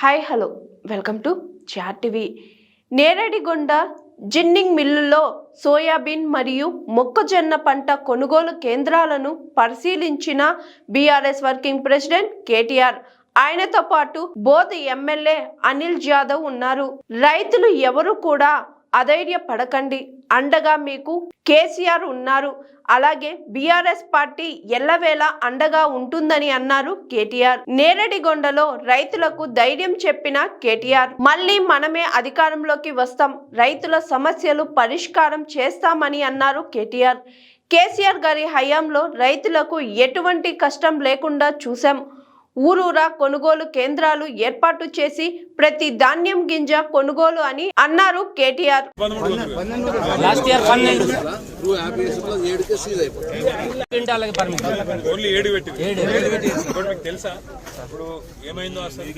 Hi hello. Welcome to chat TV. Neradigonda ginning మిల్లులో soybean మరియు మొక్కజొన్న పంట కొనుగోలు కేంద్రాలను పరిశీలించిన బీఆర్ఎస్ వర్కింగ్ ప్రెసిడెంట్ కేటీఆర్. ఆయనతో పాటు బోధ్ ఎమ్మెల్యే అనిల్ జాదవ్ ఉన్నారు. రైతులు ఎవరు కూడా అధైర్య పడకండి అండగా మీకు కేసీఆర్ ఉన్నారు. అలాగే బీఆర్ఎస్ పార్టీ ఎల్లవేళ అండగా ఉంటుందని అన్నారు కేటీఆర్. నేరడిగొండలో రైతులకు ధైర్యం చెప్పిన కేటీఆర్. మళ్ళీ మనమే అధికారంలోకి వస్తాం. రైతుల సమస్యలు పరిష్కారం చేస్తామని అన్నారు కేటీఆర్. కేసీఆర్ గారి హయాంలో రైతులకు ఎటువంటి కష్టం లేకుండా చూశాం. ఊరూరా కొనుగోలు కేంద్రాలు ఏర్పాటు చేసి ప్రతి ధాన్యం గింజ కొనుగోలు అని అన్నారు కేటీఆర్. తెలుసా? ఇప్పుడు ఏమైందో అసలు?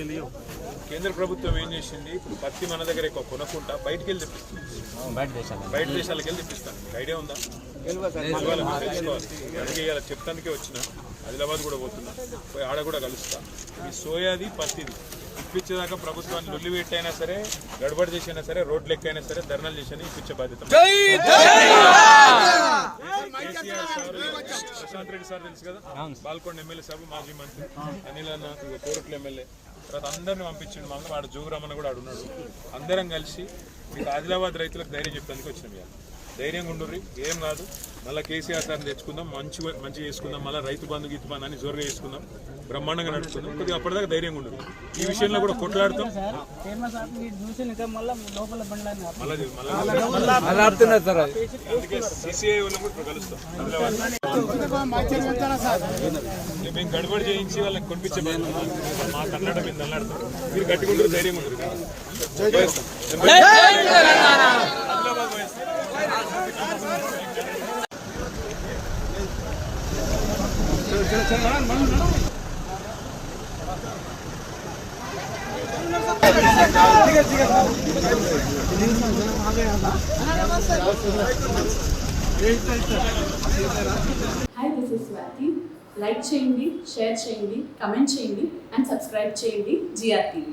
కేంద్ర ప్రభుత్వం ఏం చేసింది? ఇప్పుడు పత్తి మన దగ్గర ఎక్కువ కొనకుండా బయటికి వెళ్ళి తెప్పిస్తుంది. బయట దేశాలు బయట దేశాలకు వెళ్ళి తెప్పిస్తాను ఐడియా ఉందా? చెప్తానికే వచ్చిన. ఆదిలాబాద్ కూడా పోతున్నా. పోయి ఆడ కూడా కలుస్తా. ఈ సోయాది పత్తిది. ఇప్పించేదాకా ప్రభుత్వాన్ని లొల్లి పెట్టైనా సరే గడబడి చేసైనా సరే రోడ్లు ఎక్కైనా సరే ధర్నాలు చేసైనా ఇప్పించే బాధ్యత ప్రశాంత్ రెడ్డి సార్ తెలుసు కదా? బాల్కొండ ఎమ్మెల్యే సాబ్ మాజీ మంత్రి. అనిల్ అన్న కోరుట్ల ఎమ్మెల్యే. తర్వాత అందరిని పంపించిండు మాకు వాడు జోగురామన్న కూడా ఆడున్నాడు. అందరం కలిసి మీకు ఆదిలాబాద్ రైతులకు ధైర్యం చెప్తానికి వచ్చినాం ఇవాళ. ధైర్యంగా ఉండుర్రి. ఏం కాదు. మళ్ళీ కేసీఆర్ సార్ని తెచ్చుకుందాం. మంచి మంచి చేసుకుందాం. మళ్ళీ రైతు బంధు గీతు బంధు అని జోరుగా చేసుకుందాం. బ్రహ్మాండంగా నడుపుకుందాం. కొద్దిగా అప్పటిదాకా ధైర్యంగా ఉండరు ఈ విషయంలో కూడా కొట్లాడుతాం. అందుకే సిసిఐ వాళ్ళని కూడా ఇప్పుడు కలుస్తాం. ఆదిలాబాద్ మేము గడబడి చేయించి వాళ్ళకి కొనిపించే. మా కన్నడ నల్లాడతాం మీరు గట్టిగుంటారు ధైర్యంగా ఉండరు. hi this is Swathi like చేయండి షేర్ చేయండి కమెంట్ చేయండి అండ్ సబ్స్క్రైబ్ చేయండి జిఆర్ టీవీ